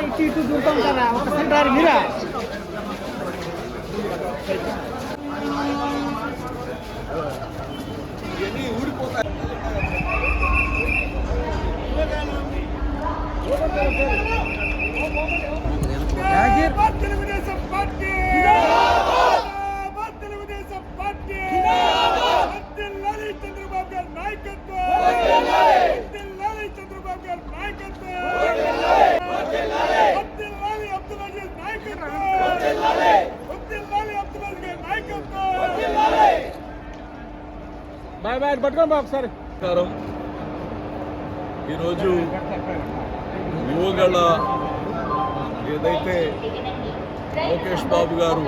ఇటు ఇటు దూరుతాం కదా ఒకసారి మీరా ఈరోజు యువగళ ఏదైతే లోకేష్ బాబు గారు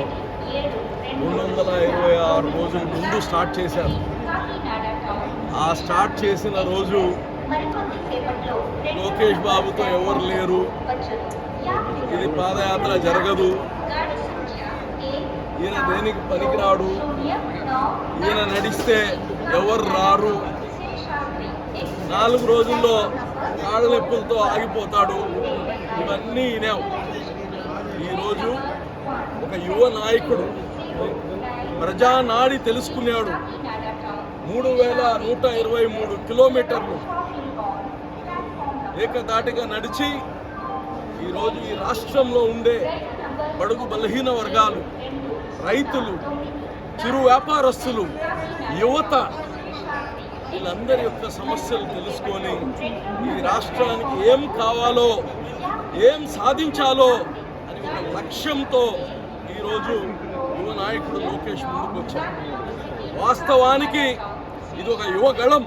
రెండు వందల ఇరవై ఆరు రోజుల ముందు స్టార్ట్ చేశారు ఆ స్టార్ట్ చేసిన రోజు లోకేష్ బాబుతో ఎవరు లేరు ఇది పాదయాత్ర జరగదు. ఈయన దేనికి పనికిరాడు? ఈయన నడిస్తే ఎవరు రారు? నాలుగు రోజుల్లో కాళ్ళ ఆగిపోతాడు. ఇవన్నీ వినావు. ఈరోజు ఒక యువ నాయకుడు ప్రజానాడి తెలుసుకున్నాడు. మూడు వేల నూట ఇరవై మూడు కిలోమీటర్లు ఏకదాటిగా నడిచి ఈరోజు ఈ రాష్ట్రంలో ఉండే బడుగు బలహీన వర్గాలు రైతులు చిరు వ్యాపారస్తులు యువత వీళ్ళందరి యొక్క సమస్యలు తెలుసుకొని ఈ రాష్ట్రానికి ఏం కావాలో ఏం సాధించాలో అని ఒక లక్ష్యంతో ఈరోజు యువ నాయకుడు లోకేష్ ముందుకు వచ్చారు. వాస్తవానికి ఇది ఒక యువగళం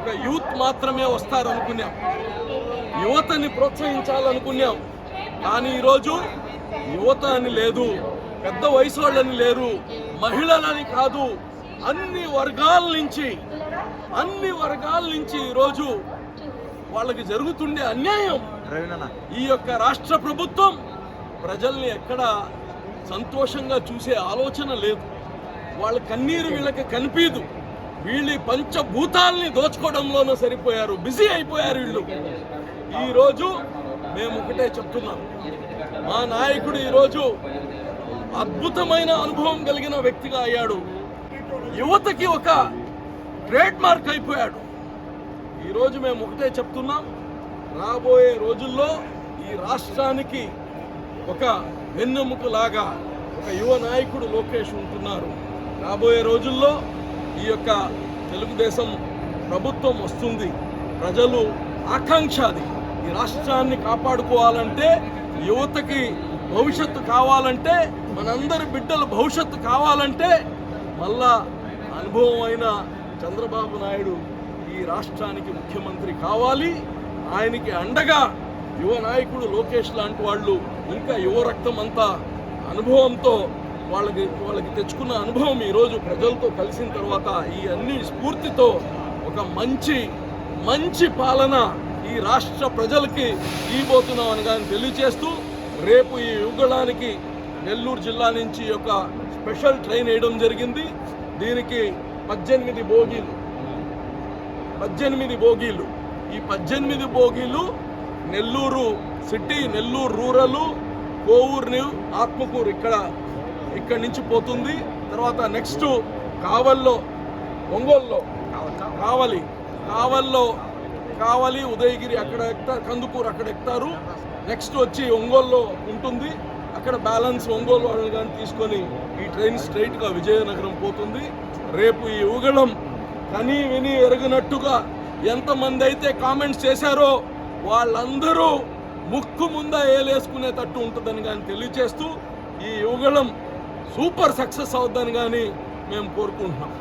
ఒక యూత్ మాత్రమే వస్తారనుకున్నాం. యువతని ప్రోత్సహించాలనుకున్నాం. కానీ ఈరోజు యువత అని లేదు. పెద్ద వయసు వాళ్ళని లేరు మహిళలని కాదు అన్ని వర్గాల నుంచి అన్ని వర్గాల నుంచి ఈరోజు వాళ్ళకి జరుగుతుండే అన్యాయం. ఈ యొక్క రాష్ట్ర ప్రభుత్వం ప్రజల్ని ఎక్కడ సంతోషంగా చూసే ఆలోచన లేదు. వాళ్ళ కన్నీరు వీళ్ళకి కనిపించదు వీళ్ళు పంచభూతాల్ని దోచుకోవడంలోనూ సరిపోయారు. బిజీ అయిపోయారు వీళ్ళు. ఈరోజు మేము ఒకటే చెప్తున్నాం. మా నాయకుడు ఈరోజు అద్భుతమైన అనుభవం కలిగిన వ్యక్తిగా అయ్యాడు. యువతకి ఒక ట్రేడ్ మార్క్ అయిపోయాడు. ఈరోజు మేము ఒకటే చెప్తున్నాం. రాబోయే రోజుల్లో ఈ రాష్ట్రానికి ఒక వెన్నెముకలాగా ఒక యువ నాయకుడు లోకేష్ ఉంటున్నారు. రాబోయే రోజుల్లో ఈ యొక్క తెలుగుదేశం ప్రభుత్వం వస్తుంది. ప్రజలు ఆకాంక్ష అది ఈ రాష్ట్రాన్ని కాపాడుకోవాలంటే యువతకి భవిష్యత్తు కావాలంటే మనందరి బిడ్డల భవిష్యత్తు కావాలంటే మళ్ళా అనుభవం అయిన చంద్రబాబు నాయుడు ఈ రాష్ట్రానికి ముఖ్యమంత్రి కావాలి. ఆయనకి అండగా యువ నాయకుడు లోకేష్ లాంటి వాళ్ళు ఇంకా యువ రక్తం అంతా అనుభవంతో వాళ్ళకి వాళ్ళకి తెచ్చుకున్న అనుభవం ఈరోజు ప్రజలతో కలిసిన తర్వాత ఈ అన్ని స్ఫూర్తితో ఒక మంచి మంచి పాలన ఈ రాష్ట్ర ప్రజలకి ఇవ్వబోతున్నామని కానీ తెలియచేస్తూ రేపు ఈ యుగళానికి నెల్లూరు జిల్లా నుంచి ఒక స్పెషల్ ట్రైన్ వేయడం జరిగింది. దీనికి పద్దెనిమిది బోగీలు. పద్దెనిమిది బోగీలు. ఈ పద్దెనిమిది బోగీలు నెల్లూరు సిటీ నెల్లూరు రూరల్ కోవూరుని ఆత్మకూరు ఇక్కడ ఇక్కడ నుంచి పోతుంది. తర్వాత నెక్స్ట్ కావల్లో ఒంగోల్లో కావలి కావల్లో కావాలి ఉదయగిరి అక్కడ ఎక్కుతారు కందుకూరు అక్కడ ఎక్కుతారు. నెక్స్ట్ వచ్చి ఒంగోలులో ఉంటుంది. అక్కడ బ్యాలెన్స్ ఒంగోలు వాళ్ళని కానీ తీసుకొని ఈ ట్రైన్ స్ట్రైట్గా విజయనగరం పోతుంది. రేపు ఈ ఉగళం కని విని ఎరగనట్టుగా ఎంతమంది అయితే కామెంట్స్ చేశారో వాళ్ళందరూ ముక్కు ముంద ఏలేసుకునేటట్టు ఉంటుందని కానీ తెలియచేస్తూ ఈ యుగళం సూపర్ సక్సెస్ అవుద్దని కానీ మేము కోరుకుంటున్నాం.